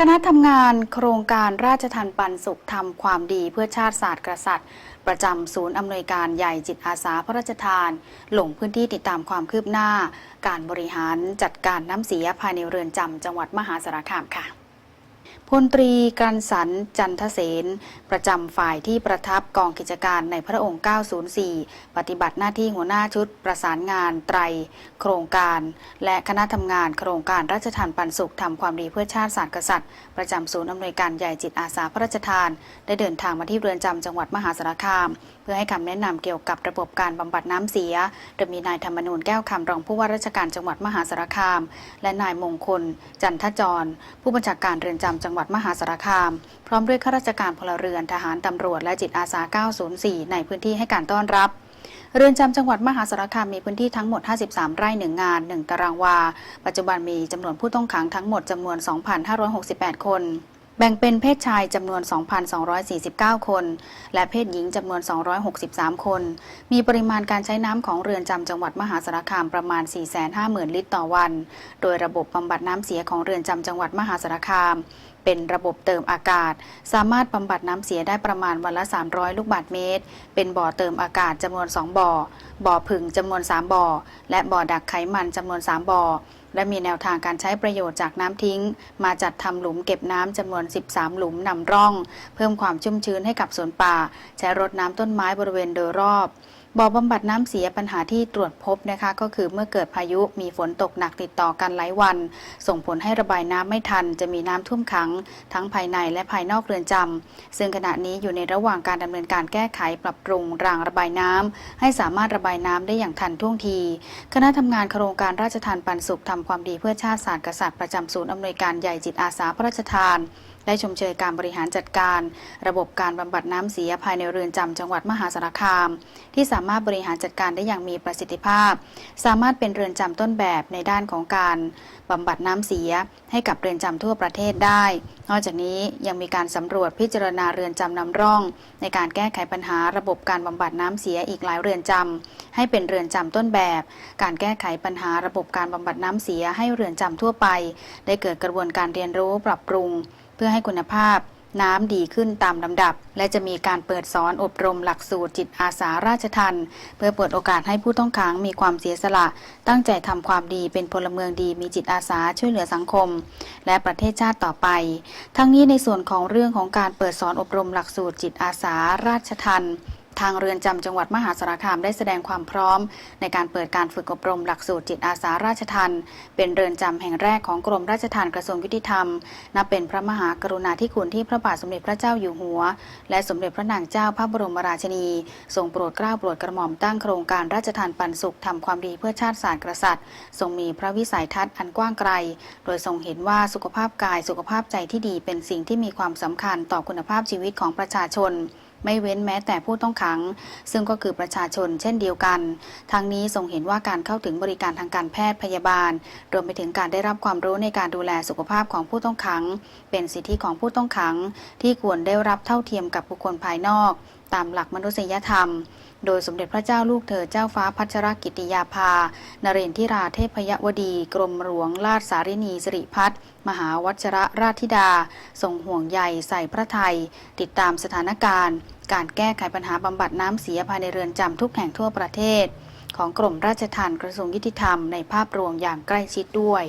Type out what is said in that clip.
คณะทำงานโครงการราชทันปันสุขทำความดีเพื่อชาติศาสตร์กษัตริย์ ประจำศูนย์อำนวยการใหญ่จิตอาสาพระราชทาน ลงพื้นที่ติดตามความคืบหน้า การบริหารจัดการน้ำเสียภายในเรือนจำจังหวัดมหาสารคามค่ะ พลตรีกันสันจันทเสนประจำฝ่ายที่ประทับกองกิจการในพระองค์ 904 ปฏิบัติหน้าที่หัวหน้าชุดประสานงานไตร โครงการ และคณะทำงานโครงการราชทานปันสุขทำความดีเพื่อชาติศาสตร์กษัตริย์ ประจำศูนย์อำนวยการใหญ่จิตอาสาพระราชทาน ได้เดินทางมาที่เรือนจำจังหวัดมหาสารคาม พื่อให้คำแนะนำเกี่ยวกับระบบการบำบัดน้ำเสีย โดยมีนายธรรมนูญแก้วคำรองผู้ว่าราชการจังหวัดมหาสารคาม และนายมงคล จันทจร ผู้บัญชาการเรือนจำจังหวัดมหาสารคาม พร้อมด้วยข้าราชการพลเรือนทหารตำรวจและจิตอาสา 904 ในพื้นที่ให้การต้อนรับเรือนจำจังหวัดมหาสารคามมีพื้นที่ทั้งหมด 53 ไร่หนึ่งงาน 1 ตารางวา ปัจจุบันมีจำนวนผู้ต้องขังทั้งหมดจำนวน 2,568 คน แบ่งเป็นเพศชายจำนวน 2,249 คน และเพศหญิงจำนวน 263 คน มีปริมาณการใช้น้ำของเรือนจำจังหวัดมหาสารคามประมาณ 450,000 ลิตรต่อวัน โดยระบบบำบัดน้ำเสียของเรือนจำจังหวัดมหาสารคาม เป็นระบบเติมอากาศ สามารถบำบัดน้ำเสียได้ประมาณวันละ 300 ลูกบาศก์เมตร เป็นบ่อเติมอากาศจำนวน 2 บ่อ บ่อผึ่งจำนวน 3 บ่อ และบ่อดักไขมันจำนวน 3 บ่อ และมีแนวทางการใช้ประโยชน์จากน้ำทิ้ง มาจัดทำหลุมเก็บน้ำจำนวน 13 หลุมนำร่อง เพิ่มความชุ่มชื้นให้กับสวนป่า ใช้รดน้ำต้นไม้บริเวณโดยรอบ บ่อบำบัดน้ำเสียปัญหาที่ตรวจพบนะคะ ก็คือเมื่อเกิดพายุมีฝนตกหนักติดต่อกันหลายวัน ส่งผลให้ระบายน้ำไม่ทัน จะมีน้ำท่วมขัง ทั้งภายในและภายนอกเรือนจำซึ่งขณะนี้อยู่ในระหว่างการดำเนินการแก้ไขปรับปรุงรางระบายน้ำให้สามารถระบายน้ำได้อย่างทันท่วงที คณะทำงานโครงการราชทานปันสุขทำความดีเพื่อชาติศาสตร์กษัตริย์ประจำศูนย์อำนวยการใหญ่จิตอาสาพระราชทาน ได้ชมเชยการบริหารจัดการ ระบบการบำบัดน้ำเสียภายในเรือนจำจังหวัดมหาสารคาม ที่สามารถบริหารจัดการได้อย่างมีประสิทธิภาพ สามารถเป็นเรือนจำต้นแบบในด้านของการบำบัดน้ำเสียให้กับเรือนจำทั่วประเทศได้ นอกจากนี้ยังมีการสำรวจพิจารณาเรือนจำนำร่อง ในการแก้ไขปัญหาระบบการบำบัดน้ำเสียอีกหลายเรือนจำให้เป็นเรือนจำต้นแบบ การแก้ไขปัญหาระบบการบำบัดน้ำเสียให้เรือนจำทั่วไป ได้เกิดกระบวนการเรียนรู้ปรับปรุง เพื่อให้คุณภาพน้ำดีขึ้นตามลำดับ และจะมีการเปิดสอนอบรมหลักสูตรจิตอาสาราชทันเพื่อเปิดโอกาสให้ผู้ต้องขังมีความเสียสละ ตั้งใจทำความดีเป็นพลเมืองดีมีจิตอาสาช่วยเหลือสังคม และประเทศชาติต่อไป ทั้งนี้ในส่วนของเรื่องของการเปิดสอนอบรมหลักสูตรจิตอาสาราชทัน ทางเรือนจำจังหวัดมหาสารคามได้แสดงความพร้อม ในการเปิดการฝึกอบรมหลักสูตรจิตอาสาราชทันเป็นเรือนจำแห่งแรกของกรมราชทัณฑ์กระทรวงยุติธรรม นับเป็นพระมหากรุณาธิคุณที่พระบาทสมเด็จพระเจ้าอยู่หัว และสมเด็จพระนางเจ้าพระบรมราชินี ทรงโปรดเกล้าโปรดกระหม่อมตั้งโครงการราชทานปันสุขทำความดีเพื่อชาติศาสตร์กษัตริย์ ทรงมีพระวิสัยทัศน์อันกว้างไกล โดยทรงเห็นว่าสุขภาพกายสุขภาพใจที่ดีเป็นสิ่งที่มีความสำคัญต่อคุณภาพชีวิตของประชาชน ไม่เว้นแม้แต่ผู้ต้องขัง ซึ่งก็คือประชาชนเช่นเดียวกัน ทางนี้ทรงเห็นว่าการเข้าถึงบริการทางการแพทย์พยาบาล รวมไปถึงการได้รับความรู้ในการดูแลสุขภาพของผู้ต้องขัง เป็นสิทธิของผู้ต้องขัง ที่ควรได้รับเท่าเทียมกับบุคคลภายนอกตามหลักมนุษยธรรม โดยสมเด็จพระเจ้าลูกเธอเจ้าฟ้าพัชรกิติยาภา นเรนทิราเทพยวดี กรมหลวงราชสารินีสิริพัฒน์มหาวัชรราชธิดา ทรงห่วงใยใส่พระไทย ติดตามสถานการณ์ การแก้ไขปัญหาบำบัดน้ำเสียภายในเรือนจำทุกแห่งทั่วประเทศ ของกรมราชทัณฑ์กระทรวงยุติธรรมในภาพรวมอย่างใกล้ชิดด้วย